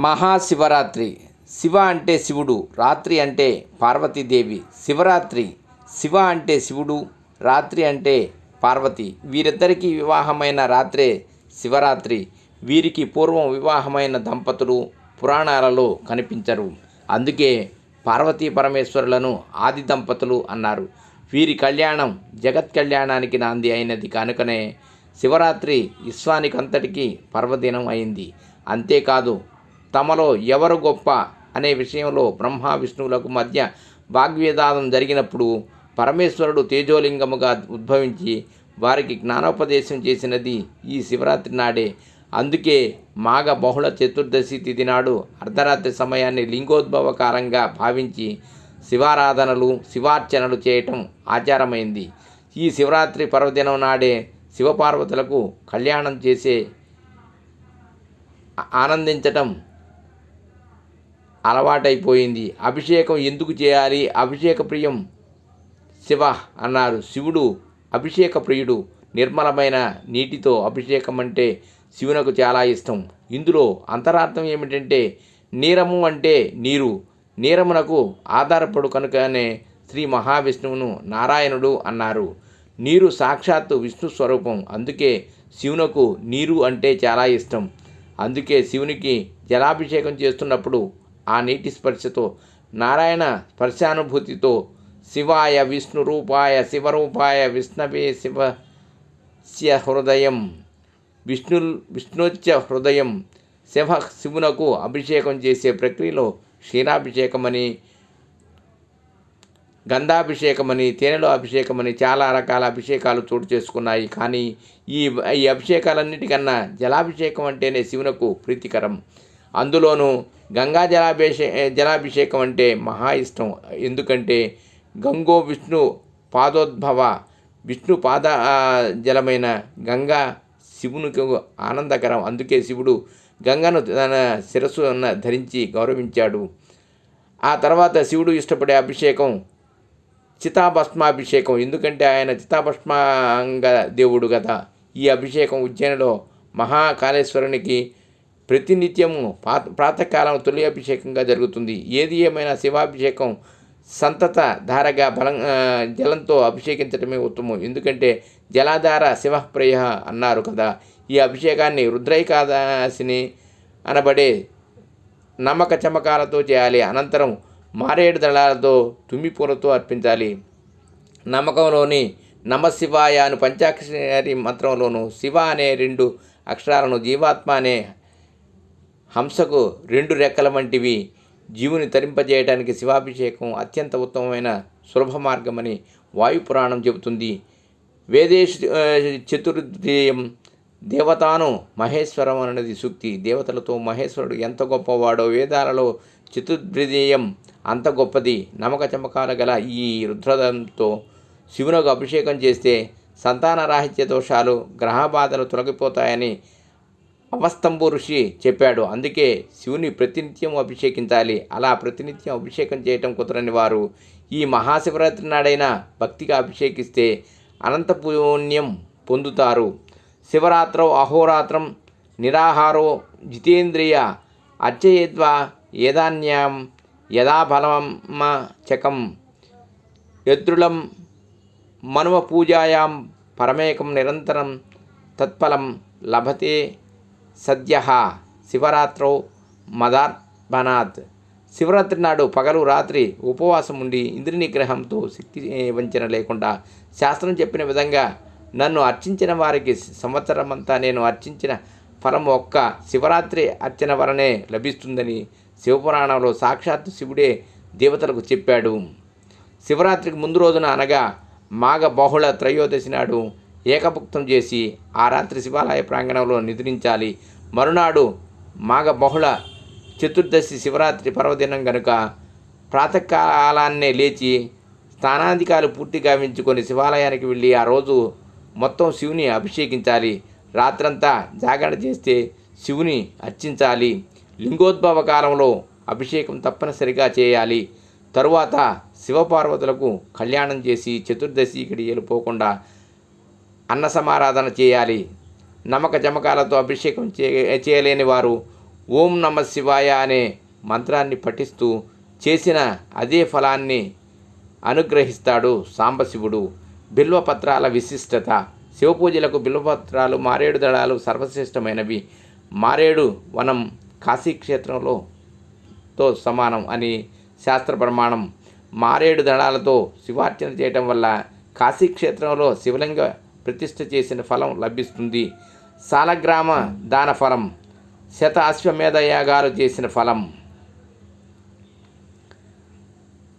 మహాశివరాత్రి. శివ అంటే శివుడు రాత్రి అంటే పార్వతీదేవి. శివరాత్రి శివ అంటే శివుడు రాత్రి అంటే పార్వతి. వీరిద్దరికీ వివాహమైన రాత్రే శివరాత్రి. వీరికి పూర్వం వివాహమైన దంపతులు పురాణాలలో కనిపించరు. అందుకే పార్వతీ పరమేశ్వరులను ఆది దంపతులు అన్నారు. వీరి కళ్యాణం జగత్ కళ్యాణానికి నాంది అయినది కనుకనే శివరాత్రి విశ్వానికంతటికీ పర్వదినం అయింది. అంతేకాదు తమలో ఎవరు గొప్ప అనే విషయంలో బ్రహ్మ విష్ణువులకు మధ్య వాగ్వేదానం జరిగినప్పుడు పరమేశ్వరుడు తేజోలింగముగా ఉద్భవించి వారికి జ్ఞానోపదేశం చేసినది ఈ శివరాత్రి నాడే. అందుకే మాఘ బహుళ చతుర్దశి తిథి నాడు అర్ధరాత్రి సమయాన్ని లింగోద్భవ కాలంగా భావించి శివారాధనలు శివార్చనలు చేయటం ఆచారమైంది. ఈ శివరాత్రి పర్వదినం నాడే శివపార్వతులకు కళ్యాణం చేసే ఆనందించటం అలవాటైపోయింది. అభిషేకం ఎందుకు చేయాలి? అభిషేక ప్రియం శివ అన్నారు. శివుడు అభిషేక ప్రియుడు. నిర్మలమైన నీటితో అభిషేకం అంటే శివునకు చాలా ఇష్టం. ఇందులో అంతరార్థం ఏమిటంటే నీరము అంటే నీరు. నీరమునకు ఆధారపడు కనుకనే శ్రీ మహావిష్ణువును నారాయణుడు అన్నారు. నీరు సాక్షాత్తు విష్ణు స్వరూపం. అందుకే శివునకు నీరు అంటే చాలా ఇష్టం. అందుకే శివునికి జలాభిషేకం చేస్తున్నప్పుడు ఆ నీటి స్పర్శతో నారాయణ స్పర్శానుభూతితో శివాయ విష్ణు రూపాయ శివరూపాయ విష్ణవే శివస్య హృదయం విష్ణు విష్ణోచ్చ హృదయం శివ శివునకు అభిషేకం చేసే ప్రక్రియలో క్షీరాభిషేకమని గంధాభిషేకమని తేనెలో అభిషేకమని చాలా రకాల అభిషేకాలు చోటు చేసుకున్నాయి. కానీ ఈ ఈ అభిషేకాలన్నిటికన్నా జలాభిషేకం అంటేనే శివునకు ప్రీతికరం. అందులోనూ గంగా జలాభిషే జలాభిషేకం అంటే మహా ఇష్టం. ఎందుకంటే గంగో విష్ణు పాదోద్భవ విష్ణు పాద జలమైన గంగా శివునికి ఆనందకరం. అందుకే శివుడు గంగను తన శిరస్సును ధరించి గౌరవించాడు. ఆ తర్వాత శివుడు ఇష్టపడే అభిషేకం చితాభస్మాభిషేకం. ఎందుకంటే ఆయన చితాభస్మాంగ దేవుడు కదా. ఈ అభిషేకం ఉజ్జయినిలో మహాకాళేశ్వరునికి ప్రతినిత్యము ప్రాతకాలం తొలి అభిషేకంగా జరుగుతుంది. ఏది ఏమైనా శివాభిషేకం సంతత ధారగా బలం జలంతో అభిషేకించడమే ఉత్తమం. ఎందుకంటే జలాధార శివప్రియ అన్నారు కదా. ఈ అభిషేకాన్ని రుద్రైకాదాసిని అనబడే నమ్మక చమకాలతో చేయాలి. అనంతరం మారేడు దళాలతో తుమ్మిపూలతో అర్పించాలి. నమ్మకంలోని నమశివాయ అను పంచాక్షరి మంత్రంలోను శివ అనే రెండు అక్షరాలను జీవాత్మ అనే హంసకు రెండు రెక్కల వంటివి జీవుని తరింపజేయడానికి శివాభిషేకం అత్యంత ఉత్తమమైన సులభ మార్గమని వాయుపురాణం చెబుతుంది. వేదేశ్ ఆ, చతుర్దేయం దేవతాను మహేశ్వరం అనేది సూక్తి. దేవతలతో మహేశ్వరుడు ఎంత గొప్పవాడో వేదాలలో చతుర్ద్వితీయం అంత గొప్పది? నమక చమకాల గల ఈ రుద్రదంతో శివునకు అభిషేకం చేస్తే సంతాన రాహిత్య దోషాలు గ్రహబాధలు తొలగిపోతాయని అవస్తంభు ఋషి చెప్పాడు. అందుకే శివుని ప్రతినిత్యం అభిషేకించాలి. అలా ప్రతినిత్యం అభిషేకం చేయటం కుదరని వారు ఈ మహాశివరాత్రి నాడైనా భక్తిగా అభిషేకిస్తే అనంత పుణ్యం పొందుతారు. శివరాత్రౌ అహోరాత్రం నిరాహారో జితేంద్రియ అర్చయేద్వా ఏదాన్యాం యదా చకం యద్రులం మనువ పూజాయాం పరమేకం నిరంతరం తత్ఫలం లభతే సద్య శివరాత్రో మదార్పణాత్. శివరాత్రి నాడు పగలు రాత్రి ఉపవాసం ఉండి ఇంద్రి నిగ్రహంతో శక్తి వంచన లేకుండా శాస్త్రం చెప్పిన విధంగా నన్ను అర్చించిన వారికి సంవత్సరమంతా నేను అర్చించిన ఫలం ఒక్క శివరాత్రి అర్చన వలనే లభిస్తుందని శివపురాణంలో సాక్షాత్తు శివుడే దేవతలకు చెప్పాడు. శివరాత్రికి ముందు రోజున అనగా మాఘ బహుళ త్రయోదశి నాడు ఏకభుక్తం చేసి ఆ రాత్రి శివాలయ ప్రాంగణంలో నిద్రించాలి. మరునాడు మాఘ బహుళ చతుర్దశి శివరాత్రి పర్వదినం గనుక ప్రాతకాలాన్నే లేచి స్నానాధికారులు పూర్తి గావించుకొని శివాలయానికి వెళ్ళి ఆ రోజు మొత్తం శివుని అభిషేకించాలి. రాత్రంతా జాగరణ చేస్తే శివుని అర్చించాలి. లింగోద్భవ కాలంలో అభిషేకం తప్పనిసరిగా చేయాలి. తరువాత శివపార్వతులకు కళ్యాణం చేసి చతుర్దశి గడియలు పోకుండా అన్న సమారాధన చేయాలి. నమ్మక జమకాలతో అభిషేకం చే చేయలేని వారు ఓం నమ శివాయ అనే మంత్రాన్ని పఠిస్తూ చేసిన అదే ఫలాన్ని అనుగ్రహిస్తాడు సాంబశివుడు. బిల్వపత్రాల విశిష్టత. శివపూజలకు బిల్వపత్రాలు మారేడు దళాలు సర్వశ్రేష్టమైనవి. మారేడు వనం కాశీక్షేత్రంలో తో సమానం అని శాస్త్ర ప్రమాణం. మారేడు దళాలతో శివార్చన చేయటం వల్ల కాశీక్షేత్రంలో శివలింగ ప్రతిష్ఠ చేసిన ఫలం లభిస్తుంది. సాలగ్రామ దాన ఫలం శత అశ్వమేధ యాగాలు చేసిన ఫలం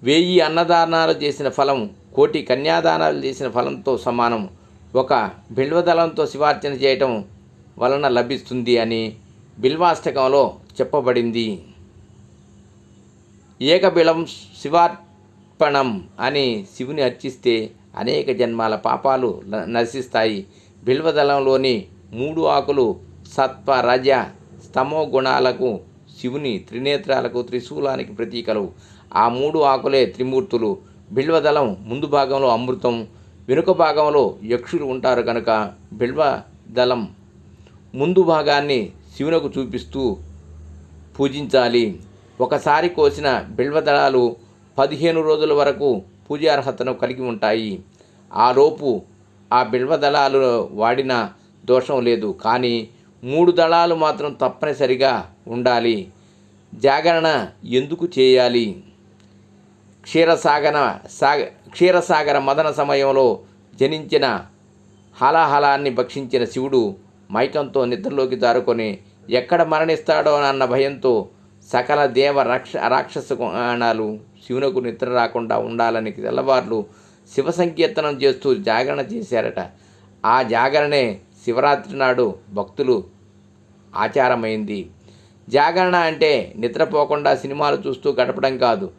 వెయ్యి అన్నదానాలు చేసిన ఫలం కోటి కన్యాదానాలు చేసిన ఫలంతో సమానం. ఒక బిల్వదళంతో శివార్చన చేయటం వలన లభిస్తుంది అని బిల్వాష్టకంలో చెప్పబడింది. ఏకబిలం శివార్పణం అని శివుని అర్చిస్తే అనేక జన్మాల పాపాలు న- నశిస్తాయి. బిల్వదళంలోని మూడు ఆకులు సత్వ రజ స్తమో గుణాలకు శివుని త్రినేత్రాలకు త్రిశూలానికి ప్రతీకలు. ఆ మూడు ఆకులే త్రిమూర్తులు. బిల్వదళం ముందు భాగంలో అమృతం వెనుక భాగంలో యక్షులు ఉంటారు కనుక బిల్వదళం ముందు భాగాన్ని శివునకు చూపిస్తూ పూజించాలి. ఒకసారి కోసిన బిల్వదళాలు పదిహేను రోజుల వరకు పూజార్హతను కలిగి ఉంటాయి. ఆ ఆ బిల్వదళాలు వాడిన దోషం లేదు. కానీ మూడు దళాలు మాత్రం తప్పనిసరిగా ఉండాలి. జాగరణ ఎందుకు చేయాలి? క్షీరసాగర సాగ క్షీరసాగర మదన సమయంలో జనించిన హలాహలాన్ని భక్షించిన శివుడు మైకంతో నిద్రలోకి జారుకొని ఎక్కడ మరణిస్తాడో అన్న భయంతో సకల దేవ రక్ష రాక్షస గణాలు శివునకు నిద్ర రాకుండా ఉండాలని తెల్లవార్లు శివ సంకీర్తనం చేస్తూ జాగరణ చేశారట. ఆ జాగరణే శివరాత్రి నాడు భక్తులు ఆచారమైంది. జాగరణ అంటే నిద్రపోకుండా సినిమాలు చూస్తూ గడపడం కాదు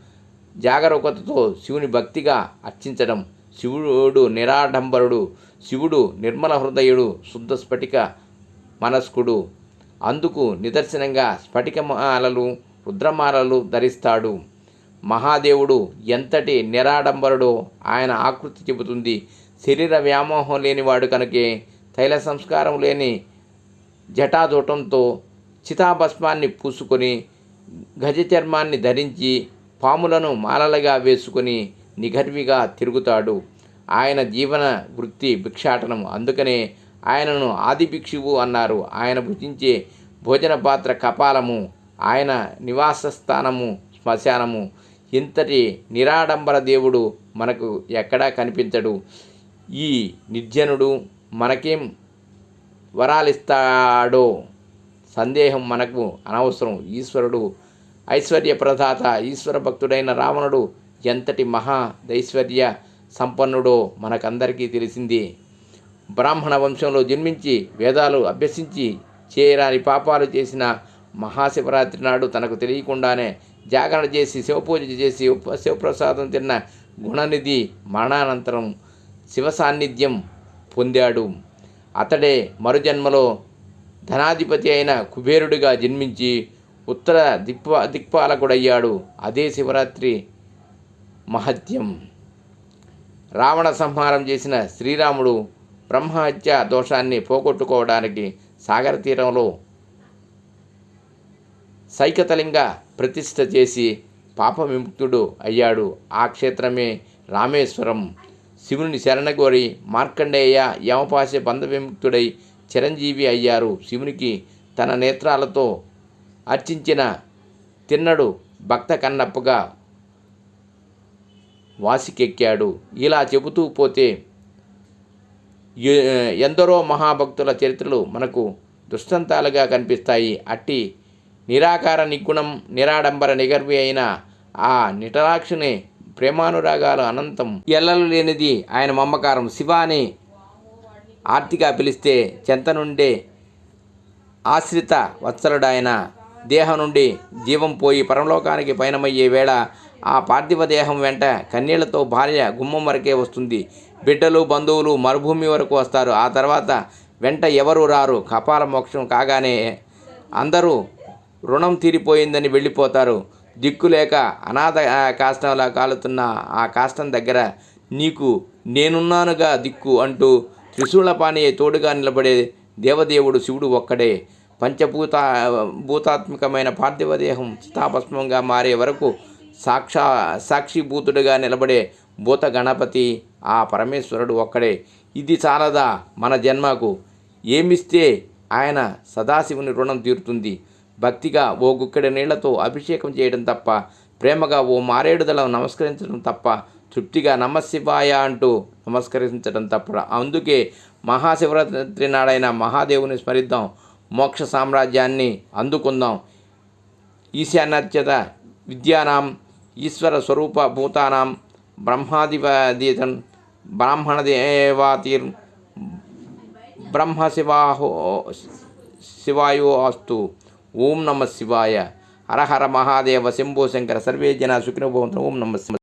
జాగరూకతతో శివుని భక్తిగా అర్చించడం. శివుడు నిరాడంబరుడు శివుడు నిర్మల హృదయుడు శుద్ధ స్ఫటిక మనస్కుడు. అందుకు నిదర్శనంగా స్ఫటికమాలలు రుద్రమాలలు ధరిస్తాడు. మహాదేవుడు ఎంతటి నిరాడంబరుడో ఆయన ఆకృతి చెబుతుంది. శరీర వ్యామోహం లేనివాడు కనుకే తైల సంస్కారం లేని జటాజూటంతో చితాభస్మాన్ని పూసుకొని గజ చర్మాన్ని ధరించి పాములను మాలలుగా వేసుకొని నిఘర్విగా తిరుగుతాడు. ఆయన జీవన వృత్తి భిక్షాటనం. అందుకనే ఆయనను ఆది భిక్షువు అన్నారు. ఆయన భుజించే భోజన పాత్ర కపాలము ఆయన నివాస స్థానము శ్మశానము. ఇంతటి నిరాడంబర దేవుడు మనకు ఎక్కడా కనిపించడు. ఈ నిర్జనుడు మనకేం వరాలిస్తాడో సందేహం మనకు అనవసరం. ఈశ్వరుడు ఐశ్వర్య ప్రదాత ఈశ్వర భక్తుడైన రావణుడు ఎంతటి మహా దైశ్వర్య సంపన్నుడో మనకందరికీ తెలిసింది. బ్రాహ్మణ వంశంలో జన్మించి వేదాలు అభ్యసించి చేయరాని పాపాలు చేసిన మహాశివరాత్రి నాడు తనకు తెలియకుండానే జాగరణ చేసి శివపూజ చేసి శివప్రసాదం తిన్న గుణనిధి మరణానంతరం శివ సాన్నిధ్యం పొందాడు. అతడే మరుజన్మలో ధనాధిపతి అయిన కుబేరుడిగా జన్మించి ఉత్తర దిక్పా దిక్పాలకుడయ్యాడు. అదే శివరాత్రి మహత్యం. రావణ సంహారం చేసిన శ్రీరాముడు బ్రహ్మహత్య దోషాన్ని పోగొట్టుకోవడానికి సాగర తీరంలో సైకతలింగ ప్రతిష్ట చేసి పాప విముక్తుడు అయ్యాడు. ఆ క్షేత్రమే రామేశ్వరం. శివుని శరణగోరి మార్కండేయ యమపాశ బంధ విముక్తుడై చిరంజీవి అయ్యారు. శివునికి తన నేత్రాలతో అర్చించిన తిన్నడు భక్త కన్నప్పగా వాసికెక్కాడు. ఇలా చెబుతూ పోతే ఎందరో మహాభక్తుల చరిత్రలు మనకు దృష్టాంతాలుగా కనిపిస్తాయి. అట్టి నిరాకార నిగుణం నిరాడంబర నిగర్వి అయిన ఆ నిటలాక్షిని ప్రేమానురాగాలు అనంతం ఎల్లలు లేనిది ఆయన మమ్మకారం శివ అని ఆర్తిగా పిలిస్తే చెంత నుండే ఆశ్రిత వత్సలుడాయన దేహం నుండి జీవం పోయి పరలోకానికి పయనమయ్యే వేళ ఆ పార్థివ దేహం వెంట కన్నీళ్ళతో భార్య గుమ్మం వరకే వస్తుంది. బిడ్డలు బంధువులు మరుభూమి వరకు వస్తారు. ఆ తర్వాత వెంట ఎవరు రారు? కపాల మోక్షం కాగానే అందరూ రుణం తీరిపోయిందని వెళ్ళిపోతారు. దిక్కు లేక అనాథ కాష్టంలా కాలుతున్న ఆ కాష్టం దగ్గర నీకు నేనున్నానుగా దిక్కు అంటూ త్రిశూలపాణియే తోడుగా నిలబడే దేవదేవుడు శివుడు ఒక్కడే. పంచభూత భూతాత్మకమైన పార్థివదేహం చితాభస్మంగా మారే వరకు సాక్షా సాక్షిభూతుడిగా నిలబడే భూత గణపతి ఆ పరమేశ్వరుడు ఒక్కడే. ఇది చాలదా మన జన్మకు? ఏమిస్తే ఆయన సదాశివుని రుణం తీరుతుంది. భక్తిగా ఓ గుక్కెడ నీళ్ళతో అభిషేకం చేయడం తప్ప ప్రేమగా ఓ మారేడుదలను నమస్కరించడం తప్ప తృప్తిగా నమశివాయ అంటూ నమస్కరించడం తప్ప. అందుకే మహాశివరాత్రి నాడైన మహాదేవుని స్మరిద్దాం. మోక్ష సామ్రాజ్యాన్ని అందుకుందాం. ఈశాన్యత విద్యానాం ఈశ్వర స్వరూప భూతానాం బ్రహ్మాధిపతీతం బ్రాహ్మణ దేవాతీర్ బ్రహ్మ శివాహో శివాయో అస్తు. ఓం నమ శివాయ హర హర మహాదేవ శంభో శంకర సర్వే జన సుఖినోభవంతు ఓం నమ శివాయ